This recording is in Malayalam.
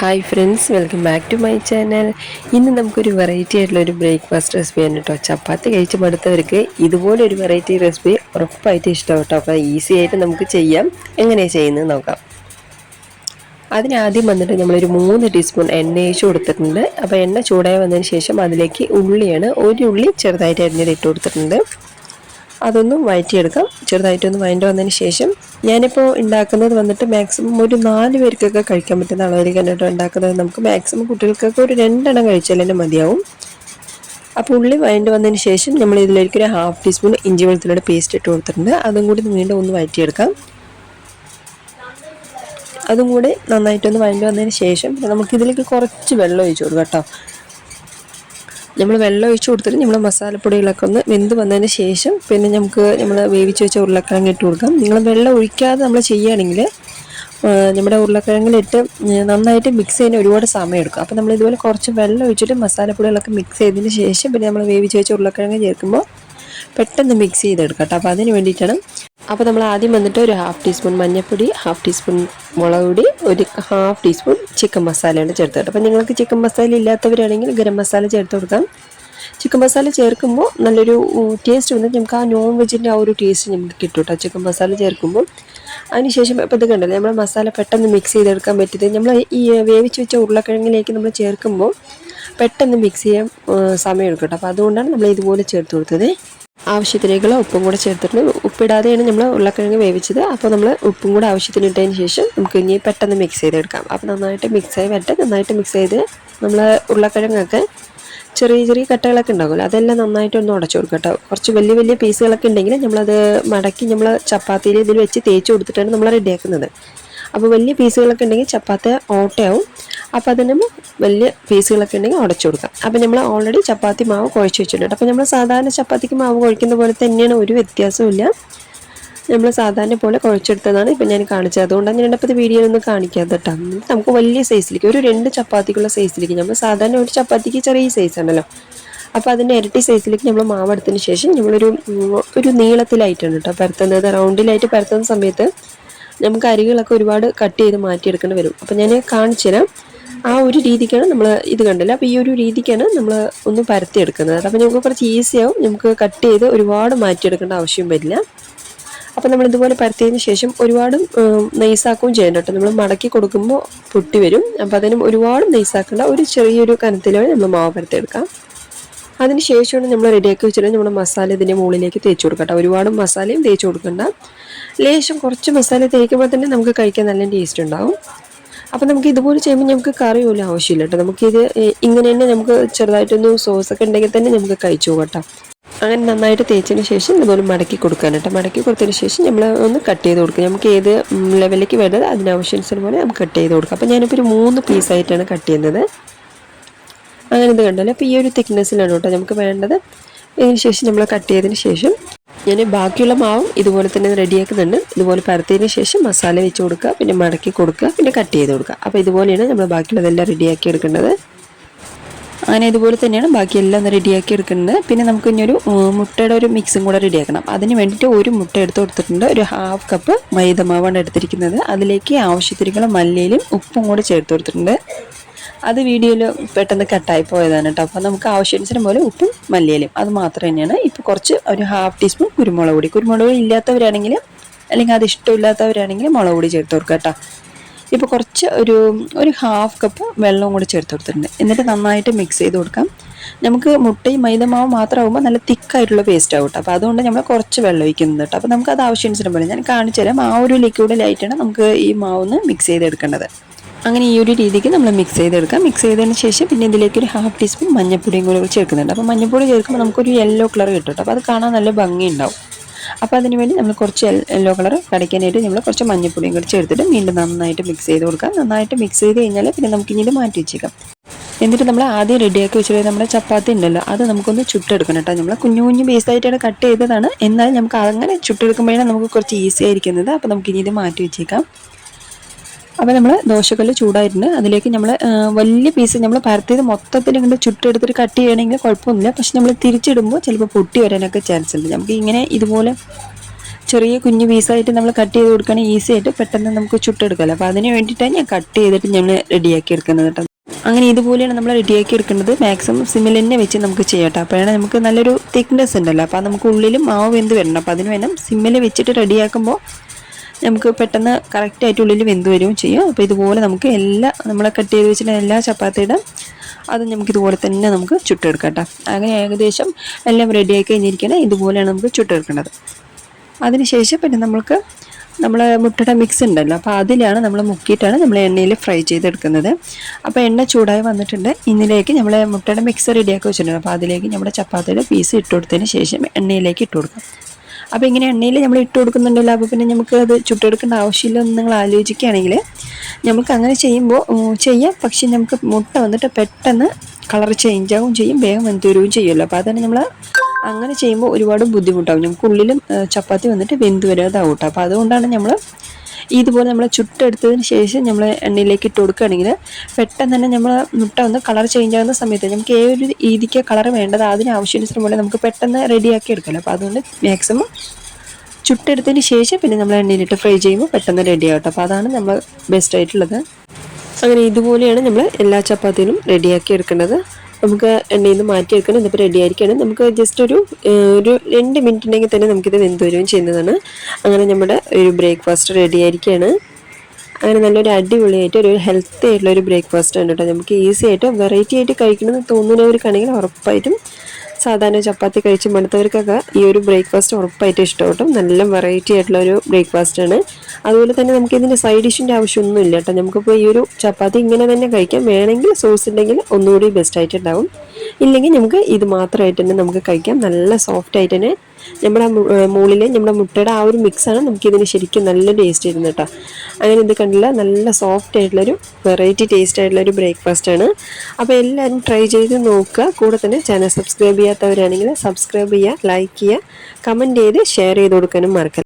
Hi friends welcome back to my channel. ഇന്ന് നമുക്കൊരു വെറൈറ്റി ആയിട്ടുള്ള ഒരു ബ്രേക്ക്ഫാസ്റ്റ് റെസിപ്പിയാണ് കേട്ടോ ചപ്പാത്തി കഴിച്ച് മടുത്തവർക്ക് ഇതുപോലെ ഒരു വെറൈറ്റി റെസിപ്പി ഉറപ്പായിട്ട് ഇഷ്ടം കേട്ടോ അപ്പോൾ ഈസി ആയിട്ട് നമുക്ക് ചെയ്യാം. എങ്ങനെയാണ് ചെയ്യുന്നത് നോക്കാം. അതിനാദ്യം വന്നിട്ട് നമ്മളൊരു മൂന്ന് ടീസ്പൂൺ എണ്ണ ഒഴിച്ച് കൊടുത്തിട്ടുണ്ട്. അപ്പോൾ എണ്ണ ചൂടായി വന്നതിന് ശേഷം അതിലേക്ക് ഉള്ളിയാണ് ഒരു ഉള്ളി ചെറുതായിട്ട് എണ്ണയിൽ ഇട്ട് കൊടുത്തിട്ടുണ്ട്. അതൊന്നും വഴറ്റിയെടുക്കാം. ചെറുതായിട്ടൊന്ന് വഴണ്ട് വന്നതിന് ശേഷം ഞാനിപ്പോൾ ഉണ്ടാക്കുന്നത് വന്നിട്ട് മാക്സിമം ഒരു നാല് പേർക്കൊക്കെ കഴിക്കാൻ പറ്റുന്ന അളവിൽ കണ്ടിട്ട് ഉണ്ടാക്കുന്നത് നമുക്ക് മാക്സിമം കുട്ടികൾക്കൊക്കെ ഒരു രണ്ടെണ്ണം കഴിച്ചാൽ തന്നെ മതിയാവും. അപ്പോൾ ഉള്ളി വഴണ്ട് വന്നതിന് ശേഷം നമ്മൾ ഇതിലേക്ക് ഒരു ഹാഫ് ടീസ്പൂൺ ഇഞ്ചി വെളുത്തുള്ളിയുടെ പേസ്റ്റ് ഇട്ട് കൊടുത്തിട്ടുണ്ട്. അതും കൂടി വീണ്ടും ഒന്ന് വഴറ്റിയെടുക്കാം. അതും കൂടി നന്നായിട്ടൊന്ന് വഴണ്ട് വന്നതിന് ശേഷം നമുക്കിതിലേക്ക് കുറച്ച് വെള്ളം ഒഴിച്ചു കൊടുക്കാം കേട്ടോ. നമ്മൾ വെള്ളം ഒഴിച്ച് കൊടുത്തിട്ട് നമ്മൾ മസാലപ്പൊടികളൊക്കെ ഒന്ന് വെന്ത് വന്നതിന് ശേഷം പിന്നെ നമുക്ക് നമ്മൾ വേവിച്ച് വെച്ച ഉരുളക്കിഴങ്ങ് ഇട്ട് കൊടുക്കാം. നിങ്ങൾ വെള്ളം ഒഴിക്കാതെ നമ്മൾ ചെയ്യുകയാണെങ്കിൽ നമ്മുടെ ഉരുളക്കിഴങ്ങിലിട്ട് നന്നായിട്ട് മിക്സ് ചെയ്യാൻ ഒരുപാട് സമയം എടുക്കും. അപ്പോൾ നമ്മൾ ഇതുപോലെ കുറച്ച് വെള്ളം ഒഴിച്ചിട്ട് മസാലപ്പൊടികളൊക്കെ മിക്സ് ചെയ്തതിന് ശേഷം പിന്നെ നമ്മൾ വേവിച്ച് വെച്ച ഉരുളക്കിഴങ്ങ് ചേർക്കുമ്പോൾ പെട്ടെന്ന് മിക്സ് ചെയ്തെടുക്കാം കേട്ടോ. അപ്പോൾ അതിന് വേണ്ടിയിട്ടാണ് അപ്പോൾ നമ്മൾ ആദ്യം വന്നിട്ട് ഒരു ഹാഫ് ടീസ്പൂൺ മഞ്ഞൾപ്പൊടി ഹാഫ് ടീസ്പൂൺ മുളക് പൊടി ഒരു ഹാഫ് ടീസ്പൂൺ ചിക്കൻ മസാലയാണ് ചേർത്ത് കേട്ടോ അപ്പോൾ നിങ്ങൾക്ക് ചിക്കൻ മസാല ഇല്ലാത്തവരാണെങ്കിൽ ഗരം മസാല ചേർത്ത് കൊടുക്കാം. ചിക്കൻ മസാല ചേർക്കുമ്പോൾ നല്ലൊരു ടേസ്റ്റ് വന്നിട്ട് നമുക്ക് ആ നോൺ വെജിന്റെ ആ ഒരു ടേസ്റ്റ് നമുക്ക് കിട്ടും കേട്ടോ. ചിക്കൻ മസാല ചേർക്കുമ്പോൾ. അതിനുശേഷം ഇപ്പോൾ ഇത് കണ്ടല്ലോ നമ്മൾ മസാല പെട്ടെന്ന് മിക്സ് ചെയ്തെടുക്കാൻ പറ്റിയത്. നമ്മൾ ഈ വേവിച്ച് വെച്ച ഉരുളക്കിഴങ്ങിലേക്ക് നമ്മൾ ചേർക്കുമ്പോൾ പെട്ടെന്ന് മിക്സ് ചെയ്യാൻ സമയം എടുക്കും കേട്ടോ. അപ്പോൾ അതുകൊണ്ടാണ് നമ്മൾ ഇതുപോലെ ചേർത്ത് കൊടുത്തത്. ആവശ്യത്തിനേക്കുള്ള ഉപ്പും കൂടെ ചേർത്തിട്ടുണ്ട്. ഉപ്പിടാതെയാണ് നമ്മൾ ഉരുളക്കിഴങ്ങ് വേവിച്ചത്. അപ്പോൾ നമ്മൾ ഉപ്പും കൂടെ ആവശ്യത്തിന് ഇട്ടതിന് ശേഷം നമുക്ക് ഇനി പെട്ടെന്ന് മിക്സ് ചെയ്തെടുക്കാം. അപ്പോൾ നന്നായിട്ട് മിക്സ് ആയി വരട്ടെ. നന്നായിട്ട് മിക്സ് ചെയ്ത് നമ്മൾ ഉരുളക്കിഴങ്ങൊക്കെ ചെറിയ ചെറിയ കട്ടകളൊക്കെ ഉണ്ടാകുമല്ലോ. അതെല്ലാം നന്നായിട്ട് ഒന്ന് ഉടച്ചു കൊടുക്കുക കേട്ടോ. കുറച്ച് വലിയ വലിയ പീസുകളൊക്കെ ഉണ്ടെങ്കിൽ നമ്മളത് മടക്കി നമ്മൾ ചപ്പാത്തിയിൽ ഇതിൽ വെച്ച് തേച്ച് കൊടുത്തിട്ടാണ് നമ്മൾ റെഡിയാക്കുന്നത് അപ്പോൾ വലിയ പീസുകളൊക്കെ ഉണ്ടെങ്കിൽ ചപ്പാത്തി ഓട്ടയാവും. അപ്പോൾ അതിന് വലിയ പീസുകളൊക്കെ ഉണ്ടെങ്കിൽ ഉടച്ചു കൊടുക്കാം. അപ്പോൾ നമ്മൾ ഓൾറെഡി ചപ്പാത്തി മാവ് കുഴച്ച് വെച്ചിട്ടുണ്ട്. അപ്പോൾ നമ്മൾ സാധാരണ ചപ്പാത്തിക്ക് മാവ് കുഴിക്കുന്ന പോലെ തന്നെയാണ് ഒരു വ്യത്യാസമില്ല നമ്മൾ സാധാരണ പോലെ കുഴച്ചെടുത്തതാണ് ഇപ്പം ഞാൻ കാണിച്ചത്. അതുകൊണ്ടാണ് ഞാൻ ഇപ്പോൾ വീഡിയോയിലൊന്നും കാണിക്കാതെ കേട്ടോ. നമുക്ക് വലിയ സൈസിലേക്ക് ഒരു രണ്ട് ചപ്പാത്തിക്കുള്ള സൈസിലേക്ക് നമ്മൾ സാധാരണ ഒരു ചപ്പാത്തിക്ക് ചെറിയ സൈസാണല്ലോ അപ്പോൾ അതിന്റെ ഇരട്ടി സൈസിലേക്ക് നമ്മൾ മാവ് എടുത്തതിന് ശേഷം നമ്മളൊരു ഒരു നീളത്തിലായിട്ടാണ് കേട്ടോ പരത്തുന്നത്. റൗണ്ടിലായിട്ട് പരത്തുന്ന സമയത്ത് നമുക്ക് അരികളൊക്കെ ഒരുപാട് കട്ട് ചെയ്ത് മാറ്റിയെടുക്കേണ്ടി വരും. അപ്പോൾ ഞാൻ കാണിച്ചു തരാം ആ ഒരു രീതിക്കാണ് നമ്മൾ ഇത് കണ്ടില്ല അപ്പോൾ ഈ ഒരു രീതിക്കാണ് നമ്മൾ ഒന്ന് പരത്തിയെടുക്കുന്നത്. അപ്പോൾ നമുക്ക് കുറച്ച് ഈസിയാവും നമുക്ക് കട്ട് ചെയ്ത് ഒരുപാട് മാറ്റിയെടുക്കേണ്ട ആവശ്യം വരില്ല. അപ്പോൾ നമ്മൾ ഇതുപോലെ പരത്തിയതിന് ശേഷം ഒരുപാട് നെയ്സാക്കുകയും ചെയ്യണ്ട കേട്ടോ. നമ്മൾ മടക്കി കൊടുക്കുമ്പോൾ പൊട്ടി വരും. അപ്പോൾ അതിനും ഒരുപാട് നെയ്സാക്കേണ്ട ഒരു ചെറിയൊരു കനത്തിലാണ് നമ്മൾ മാവ് പരത്തിയെടുക്കാം അതിന് ശേഷമാണ് നമ്മൾ റെഡിയാക്കി വെച്ചിട്ട് നമ്മുടെ മസാല ഇതിന്റെ മുകളിലേക്ക് തേച്ച് കൊടുക്കട്ടെ ഒരുപാട് മസാലയും തേച്ച് കൊടുക്കണ്ട. ലേശം കുറച്ച് മസാല തേക്കുമ്പോൾ തന്നെ നമുക്ക് കഴിക്കാൻ നല്ല ടേസ്റ്റ് ഉണ്ടാവും. അപ്പോൾ നമുക്ക് ഇതുപോലെ ചെയ്യുമ്പോൾ നമുക്ക് കറി പോലും ആവശ്യമില്ല കേട്ടോ. നമുക്കിത് ഇങ്ങനെ തന്നെ നമുക്ക് ചെറുതായിട്ടൊന്ന് സോസൊക്കെ ഉണ്ടെങ്കിൽ തന്നെ നമുക്ക് കഴിച്ചു പോകട്ടോ. അങ്ങനെ നന്നായിട്ട് തേച്ചതിന് ശേഷം ഇതുപോലെ മടക്കി കൊടുക്കാൻ കേട്ടോ. മടക്കി കൊടുത്തതിന് ശേഷം നമ്മൾ ഒന്ന് കട്ട് ചെയ്ത് കൊടുക്കുക നമുക്ക് ഏത് ലെവലിലേക്ക് വരുന്നത് അതിനാവശ്യാനുസരണം പോലെ നമുക്ക് കട്ട് ചെയ്ത് കൊടുക്കാം. അപ്പോൾ ഞാനിപ്പോൾ ഒരു മൂന്ന് പീസായിട്ടാണ് കട്ട് ചെയ്യുന്നത്. അങ്ങനെ ഇത് കണ്ടല്ലോ. അപ്പോൾ ഈ ഒരു തിക്നെസ്സിലാണ് കേട്ടോ നമുക്ക് വേണ്ടത്. ഇതിന് ശേഷം നമ്മൾ കട്ട് ചെയ്തതിന് ശേഷം ഞാൻ ബാക്കിയുള്ള മാവും ഇതുപോലെ തന്നെ റെഡിയാക്കുന്നുണ്ട്. ഇതുപോലെ പരത്തിയതിന് ശേഷം മസാല വെച്ച് കൊടുക്കുക. പിന്നെ മടക്കി കൊടുക്കുക. പിന്നെ കട്ട് ചെയ്ത് കൊടുക്കുക. അപ്പോൾ ഇതുപോലെയാണ് നമ്മൾ ബാക്കിയുള്ളതെല്ലാം റെഡിയാക്കി എടുക്കേണ്ടത് അങ്ങനെ ഇതുപോലെ തന്നെയാണ് ബാക്കിയെല്ലാം റെഡിയാക്കി എടുക്കുന്നത്. പിന്നെ നമുക്ക് ഇനി ഒരു മുട്ടയുടെ ഒരു മിക്സും കൂടെ റെഡിയാക്കണം. അതിന് വേണ്ടിയിട്ട് ഒരു മുട്ട എടുത്ത് കൊടുത്തിട്ടുണ്ട്. ഒരു ഹാഫ് കപ്പ് മൈദ മാവാണ് എടുത്തിരിക്കുന്നത്. അതിലേക്ക് ആവശ്യത്തിനുള്ള മല്ലിയിലും ഉപ്പും കൂടെ ചേർത്ത് കൊടുത്തിട്ടുണ്ട്. അത് വീഡിയോയിൽ പെട്ടെന്ന് കട്ടായി പോയതാണ് കേട്ടോ അപ്പോൾ നമുക്ക് ആവശ്യാനുസരണം പോലെ ഉപ്പും മല്ലിയിലും അത് മാത്രം തന്നെയാണ്. ഇപ്പോൾ കുറച്ച് ഒരു ഹാഫ് ടീസ്പൂൺ കുരുമുളക് പൊടി. കുരുമുളക് പൊടി ഇല്ലാത്തവരാണെങ്കിൽ അല്ലെങ്കിൽ അത് ഇഷ്ടമില്ലാത്തവരാണെങ്കിൽ മുളക് പൊടി ചേർത്ത് കൊടുക്കുക കേട്ടോ ഇപ്പോൾ കുറച്ച് ഒരു ഒരു ഹാഫ് കപ്പ് വെള്ളവും കൂടി ചേർത്ത് കൊടുത്തിട്ടുണ്ട്. എന്നിട്ട് നന്നായിട്ട് മിക്സ് ചെയ്ത് കൊടുക്കാം. നമുക്ക് മുട്ടയും മൈദമാവും മാത്രമാകുമ്പോൾ നല്ല തിക്കായിട്ടുള്ള പേസ്റ്റ് ആവും കേട്ടോ അപ്പോൾ അതുകൊണ്ട് നമ്മൾ കുറച്ച് വെള്ളം ഒഴിക്കുന്നത് കേട്ടോ അപ്പോൾ നമുക്ക് അത് ആവശ്യാനുസരണം പോലെ ഞാൻ കാണിച്ചു തരാം ആ ഒരു ലിക്വിഡിലായിട്ടാണ് നമുക്ക് ഈ മാവ് മിക്സ് ചെയ്തെടുക്കേണ്ടത്. അങ്ങനെ ഈ ഒരു രീതിക്ക് നമ്മൾ മിക്സ് ചെയ്തെടുക്കാം. മിക്സ് ചെയ്തതിന് ശേഷം പിന്നെ ഇതിലേക്ക് ഒരു ഹാഫ് ടീസ്പൂൺ മഞ്ഞപ്പൊടിയും കൂടി ചേർക്കുന്നുണ്ട്. അപ്പോൾ മഞ്ഞപ്പൊടി ചേർക്കുമ്പോൾ നമുക്കൊരു യെല്ലോ കളർ കിട്ടും അപ്പോൾ അത് കാണാൻ നല്ല ഭംഗിയുണ്ടാവും. അപ്പോൾ അതിന് വേണ്ടി നമ്മൾ കുറച്ച് യെല്ലോ കളർ കടിക്കാനായിട്ട് നമ്മൾ കുറച്ച് മഞ്ഞപ്പൊടിയും കൂടി ചേർത്തിട്ട് വീണ്ടും നന്നായിട്ട് മിക്സ് ചെയ്ത് കൊടുക്കാം. നന്നായിട്ട് മിക്സ് ചെയ്ത് കഴിഞ്ഞാൽ പിന്നെ നമുക്ക് ഇനി മാറ്റി വെച്ചേക്കാം. എന്നിട്ട് നമ്മൾ ആദ്യം റെഡിയാക്കി വെച്ചിട്ട് നമ്മുടെ ചപ്പാത്തി ഉണ്ടല്ലോ അത് നമുക്കൊന്ന് ചുട്ടെടുക്കണം കേട്ടോ. നമ്മൾ കുഞ്ഞു കുഞ്ഞു ബേസായിട്ടാണ് കട്ട് ചെയ്തതാണ്. എന്നാൽ നമുക്ക് അങ്ങനെ ചുട്ടെടുക്കുമ്പോഴാണ് നമുക്ക് കുറച്ച് ഈസി ആയിരിക്കുന്നത്. അപ്പോൾ നമുക്ക് ഇനി ഇത് മാറ്റി വെച്ചേക്കാം. അപ്പോൾ നമ്മൾ ദോശക്കല്ല് ചൂടായിട്ടുണ്ട്. അതിലേക്ക് നമ്മൾ വലിയ പീസ് നമ്മൾ പരത്തിയത് മൊത്തത്തിൽ ഇങ്ങോട്ട് ചുട്ടെടുത്തിട്ട് കട്ട് ചെയ്യണമെങ്കിൽ കുഴപ്പമൊന്നുമില്ല. പക്ഷെ നമ്മൾ തിരിച്ചിടുമ്പോൾ ചിലപ്പോൾ പൊട്ടി വരാനൊക്കെ ചാൻസ് ഉണ്ട്. നമുക്ക് ഇങ്ങനെ ഇതുപോലെ ചെറിയ കുഞ്ഞു പീസായിട്ട് നമ്മൾ കട്ട് ചെയ്ത് കൊടുക്കുകയാണെങ്കിൽ ഈസി ആയിട്ട് പെട്ടെന്ന് നമുക്ക് ചുട്ടെടുക്കാമല്ലോ. അപ്പോൾ അതിന് വേണ്ടിയിട്ടാണ് ഞാൻ കട്ട് ചെയ്തിട്ട് നമ്മൾ റെഡിയാക്കി എടുക്കുന്നത് കേട്ടോ. അങ്ങനെ ഇതുപോലെയാണ് നമ്മൾ റെഡിയാക്കി എടുക്കുന്നത്. മാക്സിമം സിമ്മിൽ തന്നെ വെച്ച് നമുക്ക് ചെയ്യട്ടോ അപ്പോഴാണ് നമുക്ക് നല്ലൊരു തിക്നെസ് ഉണ്ടല്ലോ. അപ്പോൾ നമുക്ക് ഉള്ളിലും മാവ് വെന്ത് വരണം. അപ്പോൾ അതിന് വേണം സിമ്മിൽ വെച്ചിട്ട് റെഡിയാക്കുമ്പോൾ നമുക്ക് പെട്ടെന്ന് കറക്റ്റായിട്ട് ഉള്ളിൽ വെന്ത് വരികയും ചെയ്യും. അപ്പോൾ ഇതുപോലെ നമുക്ക് എല്ലാ നമ്മൾ കട്ട് ചെയ്ത് വെച്ചിട്ട് എല്ലാ ചപ്പാത്തിയുടെ അത് നമുക്ക് ഇതുപോലെ തന്നെ നമുക്ക് ചുട്ടെടുക്കാം കേട്ടോ അങ്ങനെ ഏകദേശം എല്ലാം റെഡിയായി കഴിഞ്ഞിരിക്കണം ഇതുപോലെയാണ് നമുക്ക് ചുട്ടെടുക്കേണ്ടത്. അതിനുശേഷം പിന്നെ നമുക്ക് നമ്മൾ മുട്ടയുടെ മിക്സ് ഉണ്ടല്ലോ. അപ്പോൾ അതിലാണ് നമ്മൾ മുക്കിയിട്ടാണ് നമ്മൾ എണ്ണയിൽ ഫ്രൈ ചെയ്തെടുക്കുന്നത്. അപ്പോൾ എണ്ണ ചൂടായി വന്നിട്ടുണ്ട്. ഇതിലേക്ക് നമ്മൾ മുട്ടയുടെ മിക്സ് റെഡിയാക്കി വെച്ചിട്ടുണ്ട്. അപ്പോൾ അതിലേക്ക് നമ്മുടെ ചപ്പാത്തിയുടെ പീസ് ഇട്ട് കൊടുത്തതിന് ശേഷം എണ്ണയിലേക്ക് ഇട്ട് കൊടുക്കാം. അപ്പോൾ ഇങ്ങനെ എണ്ണയിൽ നമ്മൾ ഇട്ട് കൊടുക്കുന്നുണ്ടല്ലോ. അപ്പോൾ പിന്നെ നമുക്ക് അത് ചുട്ടെടുക്കേണ്ട ആവശ്യമില്ല എന്ന് നിങ്ങൾ ആലോചിക്കുകയാണെങ്കിൽ നമുക്ക് അങ്ങനെ ചെയ്യുമ്പോൾ ചെയ്യാം. പക്ഷേ നമുക്ക് മുട്ട വന്നിട്ട് പെട്ടെന്ന് കളർ ചേഞ്ച് ആവും ചെയ്യും. വേഗം വെന്ത് വരികയും ചെയ്യുമല്ലോ. അപ്പോൾ അതന്നെ നമ്മൾ അങ്ങനെ ചെയ്യുമ്പോൾ ഒരുപാട് ബുദ്ധിമുട്ടാവും. നമുക്ക് ഉള്ളിലും ചപ്പാത്തി വന്നിട്ട് വെന്ത് വരാതാവും കേട്ടോ. അപ്പോൾ അതുകൊണ്ടാണ് നമ്മൾ ഇതുപോലെ നമ്മൾ ചുട്ടെടുത്തതിന് ശേഷം നമ്മൾ എണ്ണയിലേക്ക് ഇട്ട് കൊടുക്കുകയാണെങ്കിൽ പെട്ടെന്ന് തന്നെ നമ്മൾ മുട്ട ഒന്ന് കളർ ചേഞ്ച് ആകുന്ന സമയത്ത് നമുക്ക് ഏതൊരു രീതിക്ക് കളർ വേണ്ടത് അതിന് ആവശ്യാനുസരണം പോലെ നമുക്ക് പെട്ടെന്ന് റെഡിയാക്കി എടുക്കാമല്ലോ അപ്പോൾ അതുകൊണ്ട് മാക്സിമം ചുട്ടെടുത്തതിന് ശേഷം പിന്നെ നമ്മൾ എണ്ണയിലിട്ട് ഫ്രൈ ചെയ്യുമ്പോൾ പെട്ടെന്ന് റെഡി അപ്പോൾ അതാണ് നമ്മൾ ബെസ്റ്റ് ആയിട്ടുള്ളത്. അങ്ങനെ ഇതുപോലെയാണ് നമ്മൾ എല്ലാ ചപ്പാത്തിയിലും റെഡിയാക്കി എടുക്കേണ്ടത്. നമുക്ക് എണ്ണയിൽ നിന്ന് മാറ്റിയെടുക്കണം. ഇതിപ്പോൾ റെഡി ആയിരിക്കണം നമുക്ക് ജസ്റ്റ് ഒരു ഒരു രണ്ട് മിനിറ്റ് ഉണ്ടെങ്കിൽ തന്നെ നമുക്കിത് വെന്ത് വരികയും ചെയ്യുന്നതാണ്. അങ്ങനെ നമ്മുടെ ഒരു ബ്രേക്ക്ഫാസ്റ്റ് റെഡി ആയിരിക്കുകയാണ്. അങ്ങനെ നല്ലൊരു അടിപൊളിയായിട്ട് ഒരു ഹെൽത്തി ആയിട്ടുള്ള ഒരു ബ്രേക്ക്ഫാസ്റ്റ് ആണ് കേട്ടോ. നമുക്ക് ഈസി ആയിട്ട് വെറൈറ്റി ആയിട്ട് കഴിക്കണമെന്ന് തോന്നുന്നവർക്കാണെങ്കിൽ ഉറപ്പായിട്ടും സാധാരണ ചപ്പാത്തി കഴിച്ച് മടുത്തവർക്കൊക്കെ ഈ ഒരു ബ്രേക്ക്ഫാസ്റ്റ് ഉറപ്പായിട്ട് ഇഷ്ടപ്പെട്ടും നല്ല വെറൈറ്റി ആയിട്ടുള്ള ഒരു ബ്രേക്ക്ഫാസ്റ്റ് ആണ്. അതുപോലെ തന്നെ നമുക്ക് ഇതിന്റെ സൈഡ് ഡിഷിന്റെ ആവശ്യമൊന്നും ഇല്ല കേട്ടോ. നമുക്കിപ്പോൾ ഈ ഒരു ചപ്പാത്തി ഇങ്ങനെ തന്നെ കഴിക്കാം. വേണമെങ്കിൽ സോസ് ഉണ്ടെങ്കിൽ ഒന്നുകൂടി ബെസ്റ്റ് ആയിട്ടുണ്ടാവും ഇല്ലെങ്കിൽ നമുക്ക് ഇത് മാത്രമായിട്ട് തന്നെ നമുക്ക് കഴിക്കാം. നല്ല സോഫ്റ്റ് ആയിട്ട് തന്നെ നമ്മുടെ മുകളിൽ നമ്മുടെ മുട്ടയുടെ ആ ഒരു മിക്സാണ് നമുക്കിതിന് ശരിക്കും നല്ല ടേസ്റ്റ് ഇരുന്നത് കേട്ടോ അങ്ങനെ ഇത് കണ്ടില്ല നല്ല സോഫ്റ്റ് ആയിട്ടുള്ളൊരു വെറൈറ്റി ടേസ്റ്റ് ആയിട്ടുള്ളൊരു ബ്രേക്ക്ഫാസ്റ്റ് ആണ്. അപ്പോൾ എല്ലാവരും ട്രൈ ചെയ്ത് നോക്കുക. കൂടെ തന്നെ ചാനൽ സബ്സ്ക്രൈബ് ചെയ്യാത്തവരാണെങ്കിൽ സബ്സ്ക്രൈബ് ചെയ്യുക ലൈക്ക് ചെയ്യുക കമന്റ് ചെയ്ത് ഷെയർ ചെയ്ത് കൊടുക്കാനും മറക്കല്ല.